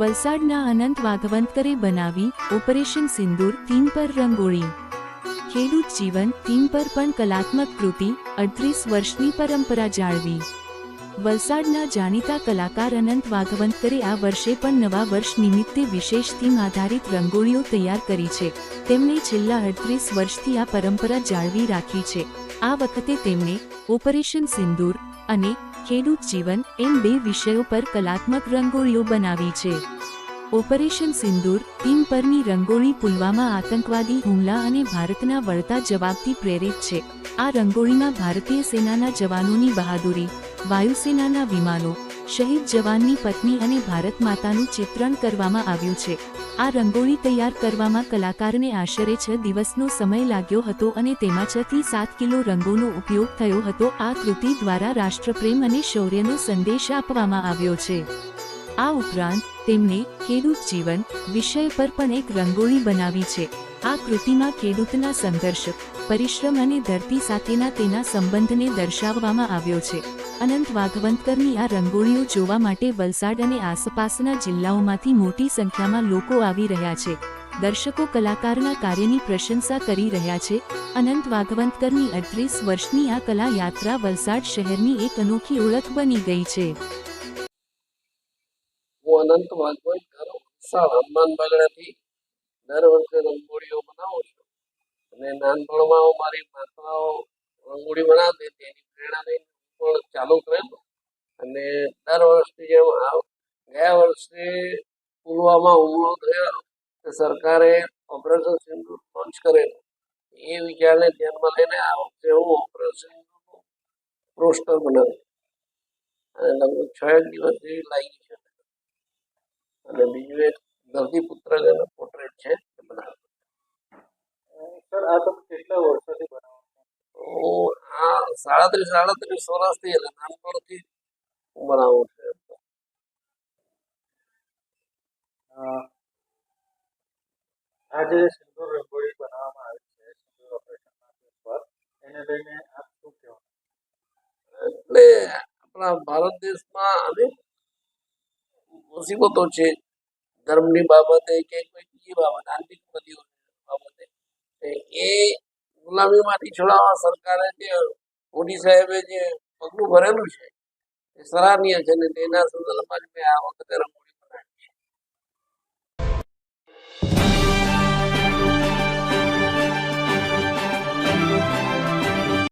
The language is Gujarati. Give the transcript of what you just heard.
વલસાડના અનંત વાઘવંતકરે બનાવી ઓપરેશન સિંદૂર થીમ પર રંગોળી. ખેડૂત જીવન થીમ પર પણ કલાત્મક કૃતિ અડત્રીસ વર્ષની પરંપરા જાળવી. વલસાડના જાણીતા કલાકાર અનંત વાઘવંતકરે આ વર્ષે પણ નવા વર્ષ નિમિત્તે વિશેષ થીમ આધારિત રંગોળીઓ તૈયાર કરી છે. તેમણે છેલ્લા અડત્રીસ વર્ષથી આ પરંપરા જાળવી રાખી છે. આ વખતે તેમણે ઓપરેશન સિંદૂર અને ખેડૂત જીવન એમ બે વિષયો પર કલાત્મક રંગોળીઓ બનાવી છે. ઓપરેશન સિંદૂર, ટીમ પરની રંગોળી પુલવામા આતંકવાદી હુમલા અને ભારતના વળતા જવાબથી પ્રેરિત છે. આ રંગોળીમાં ભારતીય સેનાના જવાનોની બહાદુરી, વાયુસેનાના વિમાનો શહીદ જવાનની પત્ની અને ભારત માતાનું ચિત્રણ કરવામાં આવ્યું છે. આ રંગોળી તૈયાર કરવામાં કલાકારને આશરે છ દિવસનો સમય લાગ્યો હતો અને તેમાં છ થી સાત કિલો રંગોનો ઉપયોગ થયો હતો. આ કૃતિ દ્વારા રાષ્ટ્રપ્રેમ અને શૌર્યનો સંદેશ આપવામાં આવ્યો છે. આ ઉપરાંત, તેમણે ખેડૂત જીવન વિષય પર પણ એક રંગોળી બનાવી છે. આ કૃતિમાં ખેડૂતના સંઘર્ષ, પરિશ્રમ અને ધરતી સાથેના તેના સંબંધને દર્શાવવામાં આવ્યો છે. અનંત વાઘવંતકરની આ રંગોળીઓ જોવા માટે વલસાડ અને આસપાસના જિલ્લાઓમાંથી મોટી સંખ્યામાં લોકો આવી રહ્યા છે. દર્શકો કલાકારના કાર્યની પ્રશંસા કરી રહ્યા છે. અનંત વાઘવંતકરની અડત્રીસ વર્ષની આ કલા યાત્રા વલસાડ શહેરની એક અનોખી ઓળખ બની ગઈ છે. અનંત વાઘભાઈ ઘર વલસાડ, હનુમાન બાગડાથી દર વર્ષે રંગોળીઓ બનાવું છું. અને નાનપણમાં મારી માતાઓ રંગોળી બનાવતી હતી એની પ્રેરણા લઈને ચાલુ કરેલો અને દર વર્ષની જેમ ગયા વર્ષે પુલવામા હુમલો થયો તો સરકારે ઓપરેશન સિંધુ લોન્ચ કરેલું. એ વિચારને ધ્યાનમાં લઈને આ વખતે હું ઓપરેશન પોસ્ટર બનાવ્યું. અને લગભગ છ એક દિવસ જેવી લાગી છે. અને બીજું એક ધરતીપુત્ર જેનો પોર્ટ્રેટ છે બનાવ્યું. સર, આ તમે કેટલા વર્ષોથી બનાવો છો હું આ સાડત્રીસ સાડત્રીસ વર્ષથી એટલે નાનપણથી બનાવું છું. આ જે સિંદૂર રંગોળી બનાવવામાં આવી છે. સિંદૂર ઓપરેશન પર. એને લઈને આપ શું કહેવા એટલે આપણા ભારત દેશમાં અનેક મુસીબતો છે. ધર્મની બાબતે કે કોઈ બીજી બાબત આર્થિક બાબતે. એ ગુલામીમાંથી છોડાવવા સરકારે જે મોદી સાહેબે જે પગલું ભરેલું છે, એ સરાહનીય છે ને તેના સંદર્ભમાં આ વખતે રંગોળી